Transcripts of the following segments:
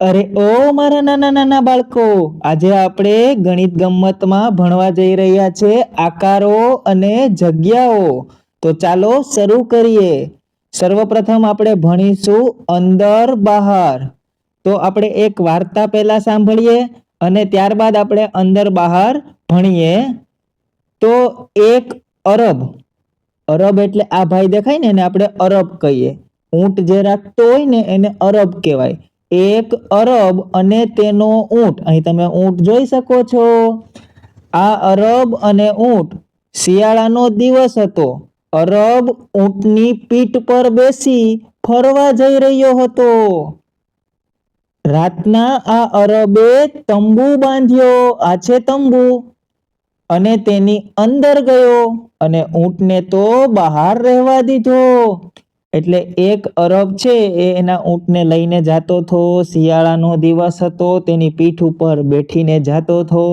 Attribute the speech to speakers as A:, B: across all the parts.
A: અરે ઓ મારા નાના નાના બાળકો, આજે આપણે ગણિત ગમ્મતમાં ભણવા જઈ રહ્યા છે આકારો અને જગ્યાઓ. તો ચાલો શરૂ કરીએ. સર્વપ્રથમ આપણે ભણીશું અંદર બહાર. તો આપણે એક વાર્તા પહેલા સાંભળીએ અને ત્યારબાદ આપણે અંદર બહાર ભણીએ. તો એક અરબ. અરબ એટલે આ ભાઈ દેખાય ને એને આપણે અરબ કહીએ. ઊંટ જે રાખતો હોય ને એને અરબ કહેવાય. એક અરબ અને તેનો ઊંટ. અહીં તમે ઊંટ જોઈ શકો છો. આ અરબ અને ઊંટ શિયાળાનો દિવસ હતો. અરબ ઊંટની પીઠ પર બેસી ફરવા જઈ રહ્યો હતો. રાતના આ અરબે તંબુ બાંધ્યો. આ છે તંબુ. અને તેની અંદર ગયો અને ઊંટને તો બહાર રહેવા દીધો. એટલે એક અરબ છે, એ એના ઊંટને લઈને જાતો હતો શિયાળાનો દિવસ હતો, તેની પીઠ ઉપર બેઠીને જાતો હતો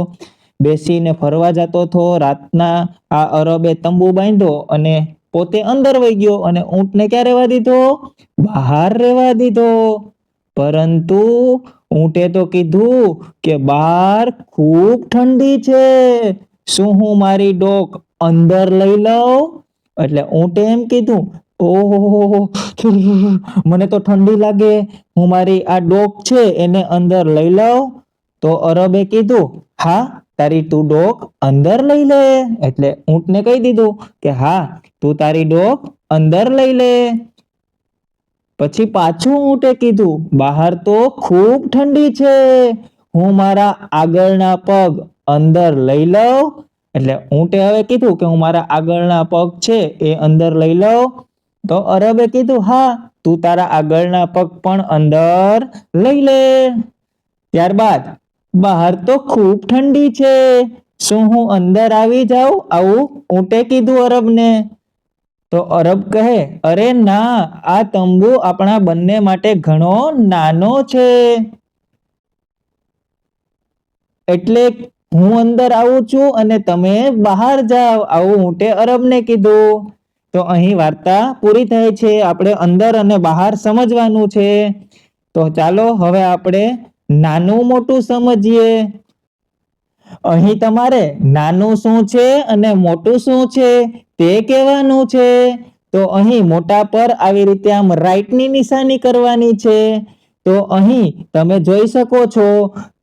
A: બેસીને ફરવા જતો હતો રાતના આ અરબે તંબુ બાંધ્યો અને પોતે અંદર વહી ગયો અને ઊંટને ક્યાં રહેવા દીધો? બહાર રહેવા દીધો. પરંતુ ઊંટે તો કીધું કે બહાર ખૂબ ઠંડી છે. શું હું મારી ડોક અંદર લઈ લઉં? એટલે ઊંટે એમ કીધું ઓહો, મને તો ઠંડી લાગે. હું મારી આ ડોક છે એને અંદર લઈ લઉં તો અરબે કીધું, હા, તારી તું ડોક અંદર લઈ લે. એટલે ઊંટને કહી દીધું કે, હા, તું તારી ડોક અંદર લઈ લે. પછી પાછું ઊંટે કીધું, બહાર તો ખૂબ ઠંડી છે. હું મારા આગળના પગ અંદર લઈ લઉં. એટલે ઊંટે હવે કીધું કે, હું મારા આગળના પગ છે એ અંદર લઈ લઉં. તો અરબે કીધું, હા, તું તારા આગળના પગ પણ અંદર લઈ લે. ત્યારબાદ, બહાર તો ખૂબ ઠંડી છે, શું હું અંદર આવી જાઉં? આવું ઊંટે કીધું અરબને. તો અરબ કહે, અરે ના, આ તંબુ આપણા બંને માટે ઘણો નાનો છે. એટલે હું અંદર આવું છું અને તમે બહાર જાઓ, આવું ઊંટે અરબને કીધું. તો અહીં વાર્તા પૂરી થઈ છે. આપણે અંદર અને બહાર સમજવાનું છે. તો ચાલો હવે આપણે નાનું મોટું સમજીએ. અહીં તમારે નાનું શું છે અને મોટું શું છે તે કહેવાનું છે. તો અહીં મોટા પર આવી રીતે આમ રાઈટની નિશાની કરવાની છે. તો અહીં તમે જોઈ શકો છો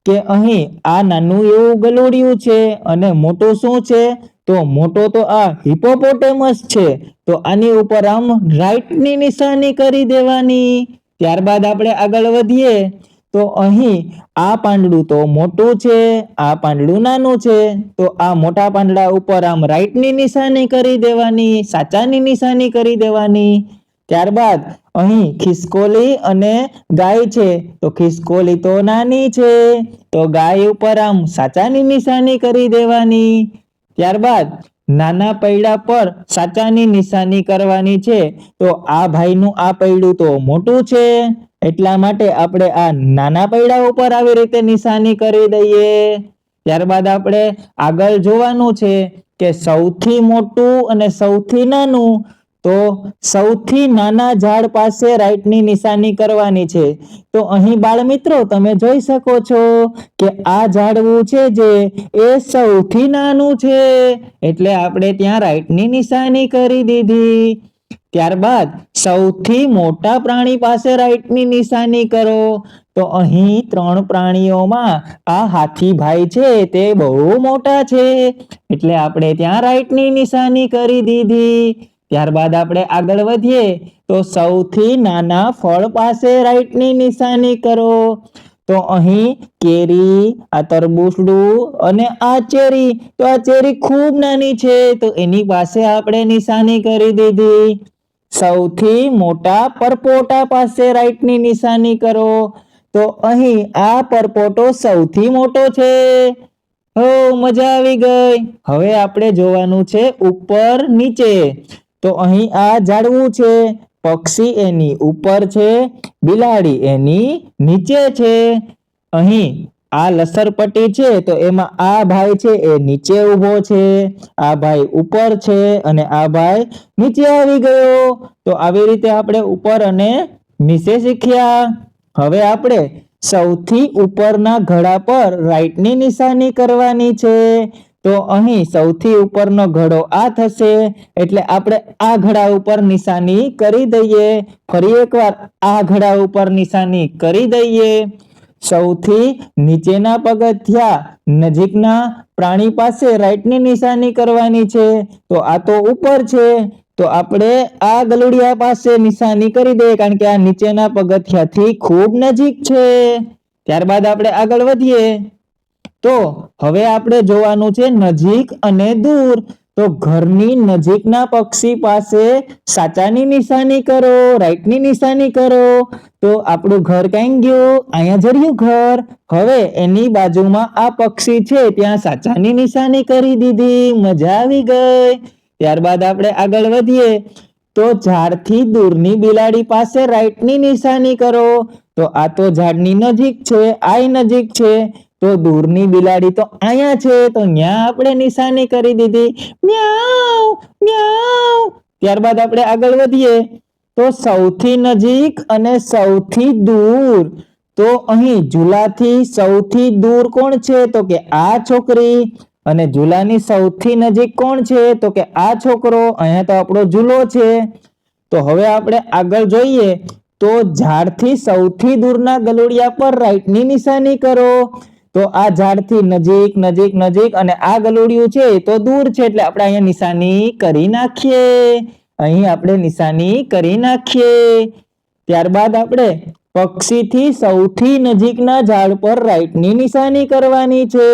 A: કે અહીં આ નાનું એવું ગલુડિયું છે અને મોટું શું છે? તો મોટો તો આ હિપોપોટેમસ છે. તો આની ઉપર આમ રાઈટની નિશાની કરી દેવાની. ત્યારબાદ આપણે આગળ વધીએ. તો અહીં આ પાંદડું તો મોટું છે, આ પાંદડું નાનું છે. તો આ મોટા પાંદડા ઉપર આમ રાઈટની નિશાની કરી દેવાની, સાચાની નિશાની કરી દેવાની. ત્યારબાદ અહીં ખિસકોલી અને ગાય છે. તો ખિસકોલી તો નાની છે. તો ગાય ઉપર આમ સાચાની નિશાની કરી દેવાની. ત્યારબાદ નાના પૈડા પર સાચાની નિશાની કરવાની છે. તો આ ભાઈનું આ પૈડું તો મોટું છે. એટલા માટે આપણે આ નાના પૈડા ઉપર આવી રીતે નિશાની કરી દઈએ. ત્યારબાદ આપણે આગળ જોવાનું છે કે સૌથી મોટું અને સૌથી નાનું તો સૌથી નાના ઝાડ પાસે રાઈટની નિશાની કરવાની છે. તો અહીં બાળ મિત્રો તમે જોઈ શકો છો કે આ ઝાડવું છે જે એ સૌથી નાનું છે. એટલે આપણે ત્યાં રાઈટની નિશાની કરી દીધી. ત્યારબાદ સૌથી મોટા પ્રાણી પાસે રાઈટની નિશાની કરો. તો અહીં ત્રણ પ્રાણીઓમાં આ હાથી ભાઈ છે, તે બહુ મોટા છે. એટલે આપણે ત્યાં રાઈટની નિશાની કરી દીધી. ત્યારબાદ આપણે આગળ વધીએ તો સૌથી નાના ફળ પાસે રાઈટની નિશાની કરો. તો અહીં કેરી, આ તરબૂચડું અને આ ચેરી. તો આ ચેરી ખૂબ નાની છે, તો એની પાસે આપણે નિશાની કરી દીધી. સૌથી મોટા પરપોટા પાસે રાઈટની નિશાની કરો. તો અહીં આ પરપોટો સૌથી મોટો છે. હો, મજા આવી ગઈ. હવે આપણે જોવાનું છે ઉપર નીચે. તો અહીં આ ઝાડવું છે. પક્ષી એની ઉપર છે. બિલાડી એની નીચે છે. અહીં આ લસરપટ્ટી છે તો એમાં આ ભાઈ છે એ નીચે ઊભો છે. આ ભાઈ ઉપર છે અને આ ભાઈ નીચે આવી ગયો. તો આવી રીતે આપણે ઉપર અને નીચે શીખ્યા. હવે આપણે સૌથી ઉપરના ઘડા પર રાઈટની નિશાની કરવાની છે. તો અહીં સૌથી ઉપરનો ઘડો આ થશે, એટલે આપણે આ ઘડા ઉપર નિશાની કરી દઈએ. ફરી એકવાર આ ઘડા ઉપર નિશાની કરી દઈએ. સૌથી નીચેના પગથિયા નજીકના પ્રાણી પાસે રાઈટની નિશાની કરવાની છે. તો આ તો ઉપર છે. તો આપણે આ ગલુડિયા પાસે નિશાની કરી દઈએ, કારણ કે આ નીચેના પગથિયાથી ખૂબ નજીક છે. ત્યારબાદ આપણે આગળ વધીએ. તો હવે આપણે જોવાનું છે નજીક અને દૂર. તો ઘરની નજીકના પક્ષી પાસે સાચાની નિશાની કરો, રાઈટની નિશાની કરો. તો આપણું ઘર ક્યાં ગયું? અહીંયા જર્યું ઘર. હવે એની બાજુમાં આ પક્ષી છે, ત્યાં સાચાની નિશાની કરી દીધી. મજા આવી ગઈ. ત્યારબાદ આપણે આગળ વધીએ. તો ઝાડથી દૂરની બિલાડી પાસે રાઈટની નિશાની કરો. તો આ તો ઝાડની નજીક છે આ નજીક છે. તો દૂરની બિલાડી તો અહીંયા છે, તો ન્યા આપણે નિશાની કરી દીધી. મ્યાઉ મ્યાઉ. ત્યારબાદ આપણે આગળ વધીએ. તો સૌથી નજીક અને સૌથી દૂર. તો અહીં ઝૂલાથી સૌથી દૂર કોણ છે? તો કે આ છોકરી. અને ઝૂલાની સૌથી નજીક કોણ છે? તો કે આ છોકરો. અહીંયા તો આપણો ઝૂલો છે. તો હવે આપણે આગળ જોઈએ. તો ઝાડથી સૌથી દૂરના ગલુડિયા પર રાઈટની નિશાની કરો. તો આ ઝાડથી નજીક નજીક નજીક અને આ ગલુડિયું છે તો દૂર છે એટલે આપણે અહીંયા નિશાની કરી નાખીએ. અહીં આપણે નિશાની કરી નાખીએ. ત્યારબાદ આપણે પક્ષીથી સૌથી નજીકના ઝાડ પર રાઈટની નિશાની કરવાની છે.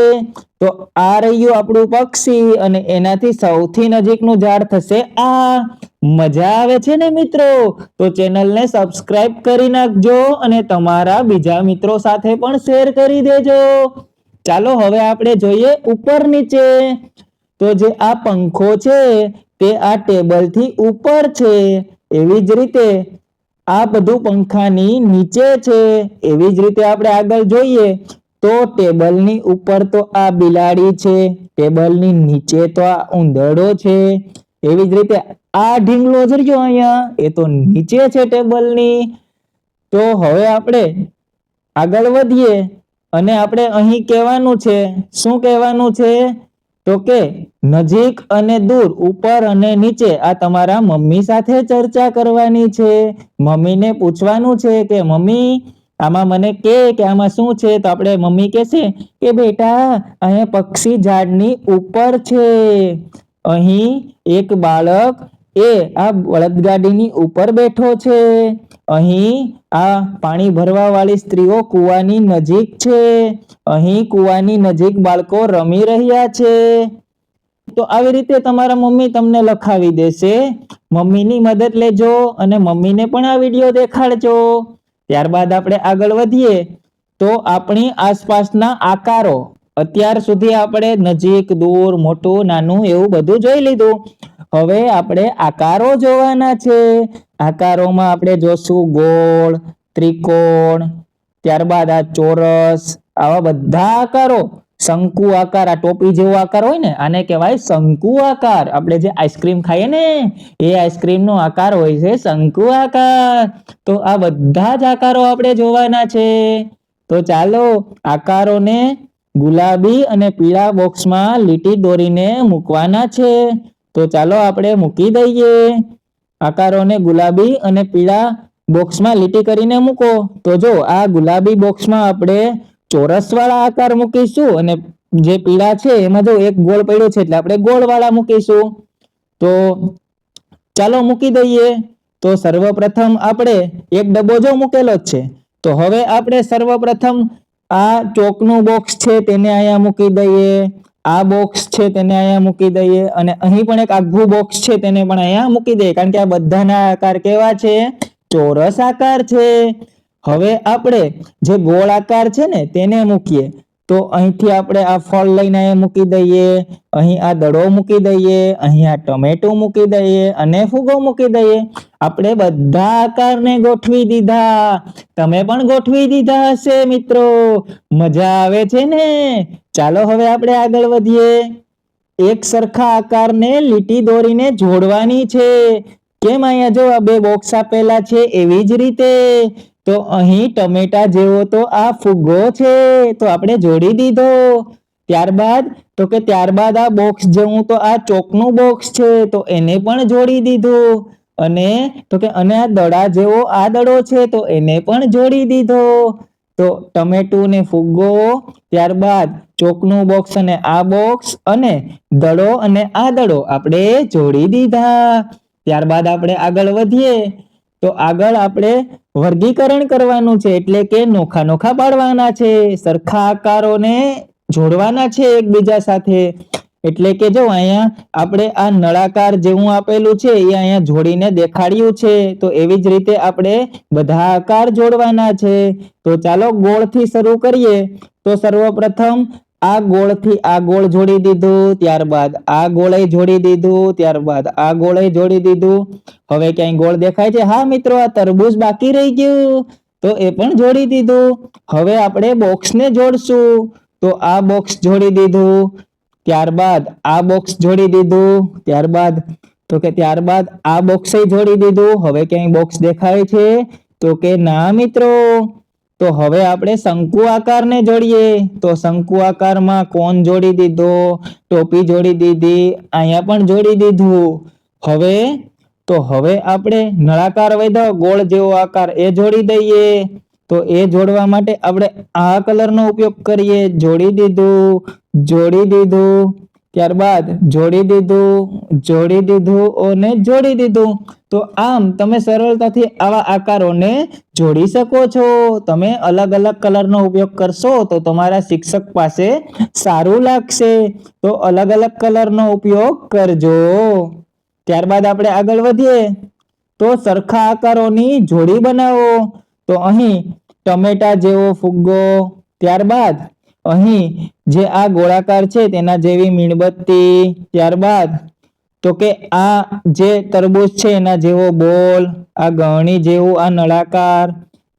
A: તો આ રહ્યું આપણું પક્ષી અને એનાથી સૌથી નજીકનું ઝાડ થશે આ. મજા આવે છે ને મિત્રો? તો ચેનલને સબસ્ક્રાઇબ કરી નાખજો અને તમારા બીજા મિત્રો સાથે પણ શેર કરી દેજો. ચાલો હવે આપણે જોઈએ ઉપર નીચે. તો જે આ પંખો છે તે આ ટેબલથી ઉપર છે. એવી જ રીતે આ બધું પંખાની નીચે છે. એવી જ રીતે આપણે આગળ જોઈએ તો ટેબલની ઉપર તો આ બિલાડી છે. ટેબલની નીચે તો આ ઉંદરડો છે. એવી જ રીતે આ ઢીંગલો જર્યો અહીંયા, એ તો નીચે છે ટેબલની. તો હવે આપણે આગળ વધીએ અને આપણે અહીં કહેવાનું છે. શું કહેવાનું છે? તો કે, નજીક અને દૂર, ઉપર અને નીચે, આ તમારા મમ્મી સાથે ચર્ચા કરવાની છે. મમ્મીને પૂછવાનું છે કે, મમ્મી, આમાં મને કે કે આમાં શું છે? તો આપણે મમ્મી કહેશે કે, બેટા, અહીંયા પક્ષી ઝાડની ઉપર છે. અહીં એક બાળક એ આ બળદગાડીની ઉપર બેઠો છે. અહીં આ પાણી ભરવા વાળી સ્ત્રીઓ કૂવાની નજીક છે. અહીં કૂવાની નજીક બાળકો રમી રહ્યા છે. તો આવી રીતે તમારા મમ્મી તમને લખાવી દેશે. મમ્મીની મદદ લેજો અને મમ્મીને પણ આ વીડિયો દેખાડજો. ત્યારબાદ આપણે આગળ વધીએ. તો આપણી આસપાસના આકારો. અત્યાર સુધી આપણે નજીક, દૂર, મોટું, નાનું એવું બધું જોઈ લીધું. હવે આપણે આકારો જોવાના છે. આકારોમાં આપણે જોશું ગોળ, ત્રિકોણ, ત્યારબાદ આ ચોરસ, આવા બધા આકારો. શંકુ આકાર, આ ટોપી જેવો આકાર હોય ને, આને કહેવાય શંકુ આકાર. આપણે જે આઈસ્ક્રીમ ખાઈએ ને, એ આઈસ્ક્રીમ નો આકાર હોય છે શંકુ આકાર. તો આ બધા જ આકારો આપણે જોવાના છે. તો ચાલો આકારોને ગુલાબી અને પીળા બોક્સમાં લીટી દોરીને મૂકવાના છે. તો ચાલો આપણે મૂકી દઈએ. આકારોને ગુલાબી અને પીળા બોક્સમાં લીટી કરીને મૂકો. તો જો આ ગુલાબી બોક્સમાં આપણે ચોરસવાળા આકાર મૂકીશું અને જે પીળા છે એમાં જો એક ગોળ પડ્યો છે એટલે આપણે ગોળવાળા મૂકીશું. તો ચાલો મૂકી દઈએ. તો સર્વપ્રથમ આપણે એક ડબ્બો જો મૂકેલો જ છે. તો હવે આપણે સર્વપ્રથમ આ ચોકનું બોક્સ છે તેને અહીંયા મૂકી દઈએ. આ બોક્સ છે તેને અહીંયા મૂકી દઈએ અને અહીં પણ એક આખું બોક્સ છે તેને પણ અહીંયા મૂકી દઈએ. કારણ કે આ બધાના આકાર કેવા છે? ચોરસ આકાર છે. હવે આપણે જે ગોળ આકાર છે ને તેને મૂકીએ. તો અહીંથી આપણે આ ફળ લઈને અહીં મૂકી દઈએ, અહીં આ દડો મૂકી દઈએ, અહીં આ ટમેટું મૂકી દઈએ અને ફૂગો મૂકી દઈએ. આપણે બધા આકારને ગોઠવી દીધા. તમે પણ ગોઠવી દીધા હશે મિત્રો. મજા આવે છે ને? ચાલો હવે આપણે આગળ વધીએ. એક સરખા આકારને લીટી દોરીને જોડવાની છે. કેમ અહીંયા જો આ બે બોક્સ આપેલા છે એવી જ રીતે? તો અહીં ટમેટા જેવો તો આ ફુગ્ગો છે, તો આપણે જોડી દીધો. ત્યારબાદ, તો કે ત્યારબાદ આ બોક્સ જેવું તો આ ચોકનું બોક્સ છે, તો એને પણ જોડી દીધું. અને તો કે અને આ દડા જેવો આ દડો છે, તો એને પણ જોડી દીધો. તો ટમેટું ને ફુગ્ગો, ત્યારબાદ ચોકનું બોક્સ અને આ બોક્સ અને દડો અને આ દડો આપણે જોડી દીધા. ત્યારબાદ આપણે આગળ વધીએ. તો આગળ આપણે વર્ગીકરણ કરવાનું છે એટલે કે નોખા નોખા પાડવાના છે, સરખા આકારોને જોડવાના છે એકબીજા સાથે. એટલે કે જો અહીંયા આપણે આ નળાકાર જેવું આપેલું છે એ અહીંયા જોડીને દેખાડ્યું છે, તો એવી જ રીતે આપણે બધા આકાર જોડવાના છે. તો ચાલો ગોળથી શરૂ કરીએ. તો સર્વપ્રથમ આ ગોળથી આ ગોળ જોડી દીધું, ત્યારબાદ આ ગોળે જોડી દીધું, ત્યારબાદ આ ગોળે જોડી દીધું. હવે ક્યાંય ગોળ દેખાય છે? હા મિત્રો, આ તરબૂજ બાકી રહી ગયું. તો એ પણ જોડી દીધું. હવે આપણે બોક્સને જોડશું. તો આ બોક્સ જોડી દીધું. ત્યારબાદ આ બોક્સ જોડી દીધું. ત્યારબાદ, તો કે ત્યારબાદ આ બોક્સે જોડી દીધું. હવે ક્યાંય બોક્સ દેખાય છે? તો કે ના મિત્રો તો હવે આપણે શંકુ આકારને જોડીએ. તો શંકુ આકારમાં કોણ જોડી દીધો? ટોપી જોડી દીધી. અહીંયા પણ જોડી દીધું. હવે, તો હવે આપણે નળાકાર વધ્યો ગોળ જેવો આકાર એ જોડી દઈએ. તો એ જોડવા માટે આપણે આ કલરનો ઉપયોગ કરીએ. જોડી દીધું જોડી દીધું. ત્યારબાદ જોડી દીધું જોડી દીધું અને જોડી દીધું. તો આમ તમે સરળતાથી આવા આકારોને જોડી શકો છો. તમે અલગ અલગ કલરનો ઉપયોગ કરશો તો તમારા શિક્ષક પાસે સારું લાગશે. તો અલગ અલગ કલરનો ઉપયોગ કરજો. ત્યારબાદ આપણે આગળ વધીએ. તો સરખા આકારોની જોડી બનાવો. તો અહીં ટમેટા જેવો ફુગ્ગો. ત્યારબાદ અહીં જે આ ગોળાકાર છે તેના જેવી મીણબત્તી ત્યારબાદ તો કે આ જે તરબૂચ છે એના જેવો બોલ, આ ગણી જેવું, આ નળાકાર,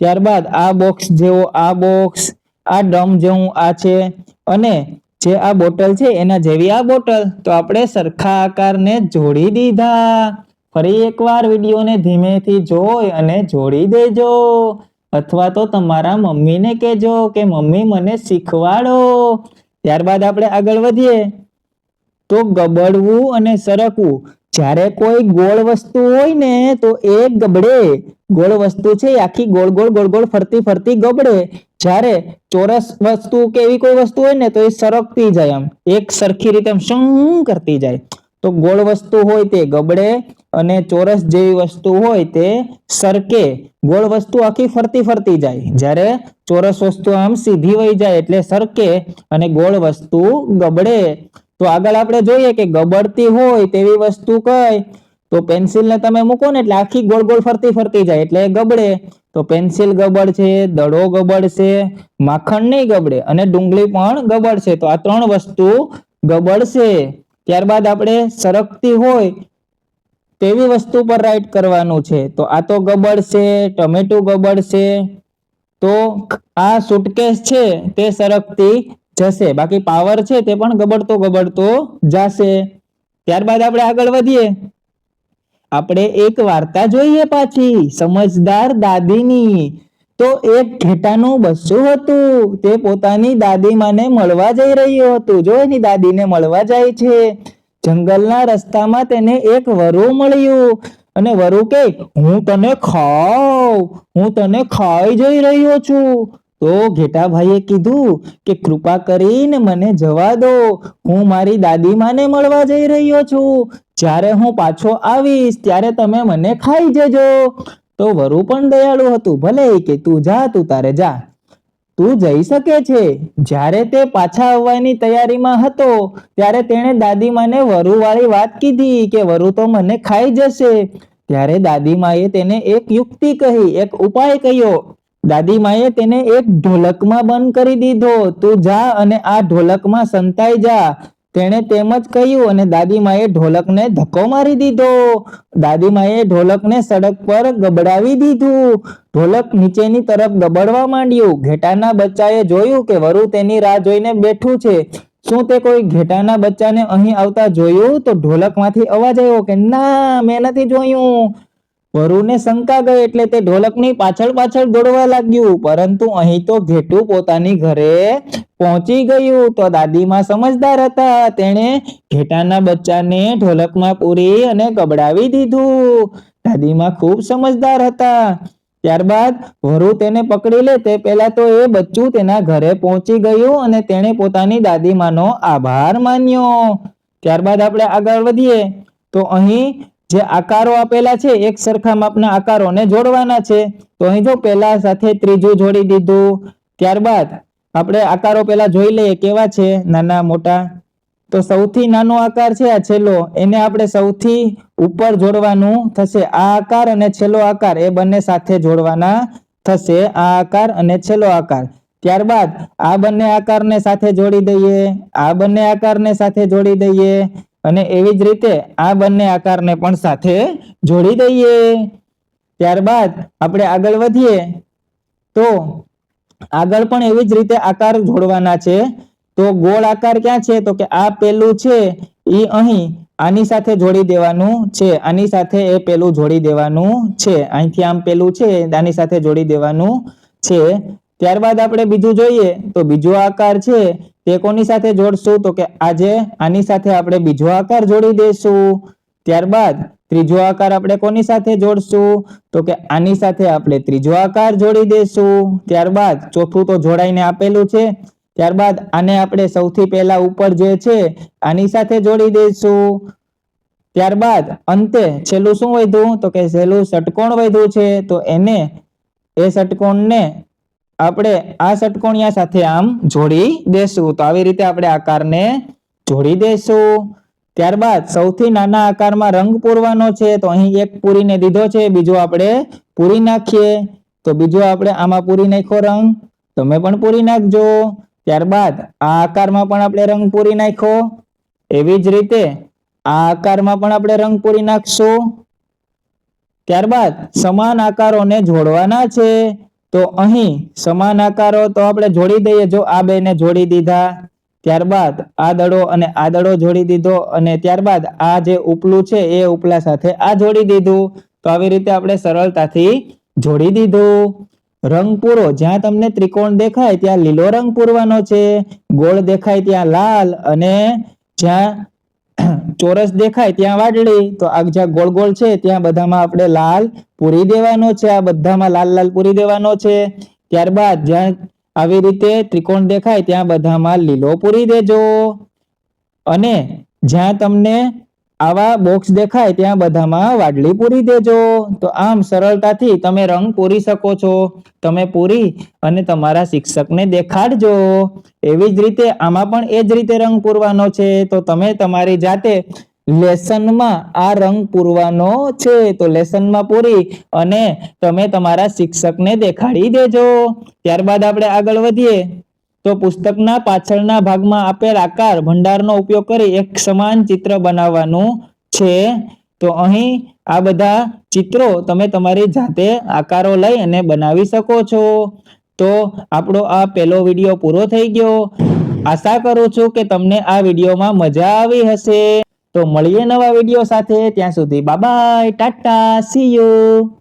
A: ત્યારબાદ આ બોક્સ જેવો, આ બોક્સ આ ડમ જેવું, આ છે. અને જે આ બોટલ છે એના જેવી આ બોટલ. તો આપણે સરખા આકારને જોડી દીધા. ફરી એકવાર વિડીયોને ધીમેથી જોઈ અને જોડી દેજો. અથવા તો તમારા મમ્મીને કહેજો કે, મમ્મી, મને શીખવાડો. ત્યારબાદ આપણે આગળ વધીએ. તો ગબડવું અને સરકવું. જ્યારે કોઈ ગોળ વસ્તુ હોય ને, તો એ ગબડે. ગોળ વસ્તુ છે આખી ગોળ ગોળ ગોળ ગોળ ફરતી ફરતી ગબડે. જ્યારે ચોરસ વસ્તુ કે એવી કોઈ વસ્તુ હોય ને, તો એ સરકતી જાય આમ. એક સરખી રીતે આમ શું કરતી જાય. તો ગોળ વસ્તુ હોય તે ગબડે. અને ચોરસ જેવી વસ્તુ હોય તે સરકે. ગોળ વસ્તુ આખી ફરતી ફરતી જાય. જ્યારે ચોરસ વસ્તુ આમ સીધી વહી જાય એટલે સરકે અને ગોળ વસ્તુ ગબડે. તો આગળ આપણે જોઈએ કે ગબડતી હોય તેવી વસ્તુ કઈ? તો પેન્સિલને તમે મૂકો ને એટલે આખી ગોળ ગોળ ફરતી ફરતી જાય એટલે ગબડે. તો પેન્સિલ ગબડ છે દડો ગબડ છે માખણ નહીં ગબડે અને ડુંગળી પણ ગબડ છે તો આ ત્રણ વસ્તુ ગબડશે. ત્યારબાદ આપણે સરકતી હોય તેવી વસ્તુ પર રાઈટ કરવાનું છે. તો આ તો ગબડશે ટમેટું ગબડશે તો આ સુટકેસ છે, તે સરકતી જશે. બાકી પાવર છે, તે પણ ગબડતો ગબડતો જશે. ત્યારબાદ આપણે આગળ વધીએ. આપણે એક વાર્તા જોઈએ પાછી, સમજદાર દાદીની. તો એક ઘેટાનું બચ્ચું હતું, તે પોતાની દાદીમાને મળવા જઈ રહ્યું હતું. જો એની દાદીને મળવા જાય છે જંગલના રસ્તામાં તેને એક વરુ મળ્યું અને વરુ કે હું તને ખાવ હું તને ખાઈ જઈ રહ્યો છું. તો ઘેટાભાઈએ કીધું કે, કૃપા કરીને મને જવા દો. હું મારી દાદીમાને મળવા જઈ રહ્યો છું. જ્યારે હું પાછો આવીશ, ત્યારે તમે મને ખાઈ જજો. તો વરુ પણ દયાળુ હતું, ભલે કે તું જા, તું તારે જા. તું જઈ શકે છે. જ્યારે તે પાછા આવવાની તૈયારીમાં હતો, ત્યારે તેણે દાદીમાને વરુવાળી વાત કીધી કે વરુ તો મને ખાઈ જશે. ત્યારે દાદીમાએ તેને એક યુક્તિ કહી, એક ઉપાય કહ્યો. દાદીમાએ તેને એક ઢોલકમાં બંધ કરી દીધો. તું જા અને આ ઢોલકમાં સંતાઈ જા. તેણે તેમ જ કહ્યું અને દાદીમાએ ઢોલકને ધક્કો મારી દીધો. દાદીમાએ ઢોલકને સડક પર ગબડાવી દીધું. ઢોલક નીચેની તરફ ગબડવા માંડ્યું. ઘેટાના બચ્ચાએ જોયું કે વરુ તેની રાહ જોઈને બેઠું છે. શું તે કોઈ ઘેટાના બચ્ચાને અહીં આવતા જોયું? તો ઢોલકમાંથી અવાજ આવ્યો કે, ના, મેં નથી જોયું. વરુને શંકા ગઈ એટલે તે ઢોલકની પાછળ પાછળ દોડવા લાગ્યું. પરંતુ અહીં તો ઘેટું પોતાની ઘરે પહોંચી ગયું. તો દાદીમાં સમજદાર હતા. તેણે ઘેટાના બચ્ચાને ઢોલકમાં પૂરી અને કબડાવી દીધું. દાદીમાં ખૂબ સમજદાર હતા. ત્યારબાદ વરુ તેને પકડી લે. તે પહેલા તો એ બચ્ચું તેના ઘરે પહોંચી ગયું અને તેણે પોતાની દાદીમાનો આભાર માન્યો. ત્યારબાદ આપણે આગળ વધીએ. તો અહીં જે આકારો આપેલા છે, એક સરખા માપના આકારોને જોડવાના છે. તો અહીં જો પહેલા સાથે ત્રીજું જોડી દીધું, ત્યારબાદ આપણે આકારો પહેલા જોઈ લઈએ કેવા છે, નાના, મોટા. તો સૌથી નાનો આકાર છે આ છેલ્લો, એને આપણે સૌથી ઉપર જોડવાનું થશે. આ આકાર અને છેલ્લો આકાર એ બંને સાથે જોડવાના થશે. આ આકાર અને છેલ્લો આકાર. ત્યારબાદ આ બંને આકારને સાથે જોડી દઈએ, આ બંને આકારને સાથે જોડી દઈએ. અને એવી જ રીતે આ બંને આકારને પણ સાથે જોડી દઈએ. ત્યારબાદ આપણે આગળ વધીએ. તો આગળ પણ એવી જ રીતે આકાર જોડવાના છે. તો ગોળ આકાર ક્યાં છે? તો કે આ પેલું છે એ અહીં આની સાથે જોડી દેવાનું છે. આની સાથે એ પેલું જોડી દેવાનું છે. અહીંથી આમ પેલું છે, આની સાથે જોડી દેવાનું છે. ત્યારબાદ આપણે બીજું જોઈએ, તો બીજો આકાર છે, તે કોની સાથે જોડશું? તો કે આજે આની સાથે આપણે બીજો આકાર જોડી દઈશું ત્યારબાદ ત્રીજો આકાર આપણે કોની સાથે જોડશું? તો કે આની સાથે આપણે ત્રીજો આકાર જોડી દઈશું ત્યારબાદ ચોથું તો જોડાઈને આપેલું છે. ત્યારબાદ આને આપણે સૌથી પહેલા ઉપર જે છે, આની સાથે જોડી દઈશું ત્યારબાદ અંતે છેલ્લું શું વધ્યું? તો કે છેલ્લું ષટકોણ વધ્યું છે. તો એને એ ષટકોણને આપણે આ ષટકોણિયા સાથે આમ જોડી દેશું. તો આવી રીતે આપણે આકારને જોડી દેશું. ત્યારબાદ સૌથી નાના આકારમાં રંગ પૂરવાનો છે, તો અહીં એક પૂરીને દીધો છે, બીજો આપણે પૂરી નાખીએ. તો બીજો આપણે આમાં પૂરી નાખ્યો રંગ. તમે પણ પૂરી નાખજો. ત્યારબાદ આ આકારમાં પણ આપણે રંગ પૂરી નાખ્યો. એવી જ રીતે આ આકારમાં પણ આપણે રંગ પૂરી નાખશું. ત્યારબાદ સમાન આકારોને જોડવાના છે. તો અહીં સમાન આકારો તો આપણે જોડી દઈએ. જો આ બેને જોડી દીધા, ત્યારબાદ આ દડો અને આ દડો જોડી દીધો અને ત્યારબાદ આ જે ઉપલું છે એ ઉપલા સાથે આ જોડી દીધું. તો આવી રીતે આપણે સરળતાથી જોડી દીધું. રંગ પૂરો. જ્યાં તમને ત્રિકોણ દેખાય ત્યાં લીલો રંગ પૂરવાનો છે. ગોળ દેખાય ત્યાં લાલ અને જ્યાં ચોરસ દેખાય ત્યાં વાદળી, તો આ જ્યાં ગોળ ગોળ છે, ત્યાં બધામાં આપણે લાલ પૂરી દેવાનો છે, આ બધામાં લાલ લાલ પૂરી દેવાનો છે. ત્યારબાદ જ્યાં આવી રીતે ત્રિકોણ દેખાય, ત્યાં બધામાં લીલો પૂરી દેજો. અને જ્યાં તમને આવા બોક્સ દેખાય ત્યાં બધામાં વાડલી પૂરી દેજો. તો આમ સરળતાથી તમે રંગ પૂરી શકો છો. તમે પૂરી અને તમારા શિક્ષકને દેખાડજો. એવી જ રીતે આમાં પણ એ જ રીતે રંગ પૂરવાનો છે. તો તમે તમારી જાતે લેસનમાં આ રંગ પૂરવાનો છે. તો લેસનમાં પૂરી અને તમે તમારા શિક્ષકને દેખાડી દેજો. ત્યારબાદ આપણે આગળ વધીએ. તો પુસ્તકના પાછળના ભાગમાં આપેલ આકાર ભંડારનો ઉપયોગ કરી એક સમાન ચિત્ર બનાવવાનું છે. તો અહીં આ બધા ચિત્રો તમે તમારી જાતે આકારો લઈ અને બનાવી શકો છો. તો આપણો આ પહેલો વીડિયો પૂરો થઈ ગયો. આશા કરું છું કે તમને આ વિડીયોમાં મજા આવી હશે. તો મળીએ નવા વીડિયો સાથે. ત્યાં સુધી બાય ટાટા સી યુ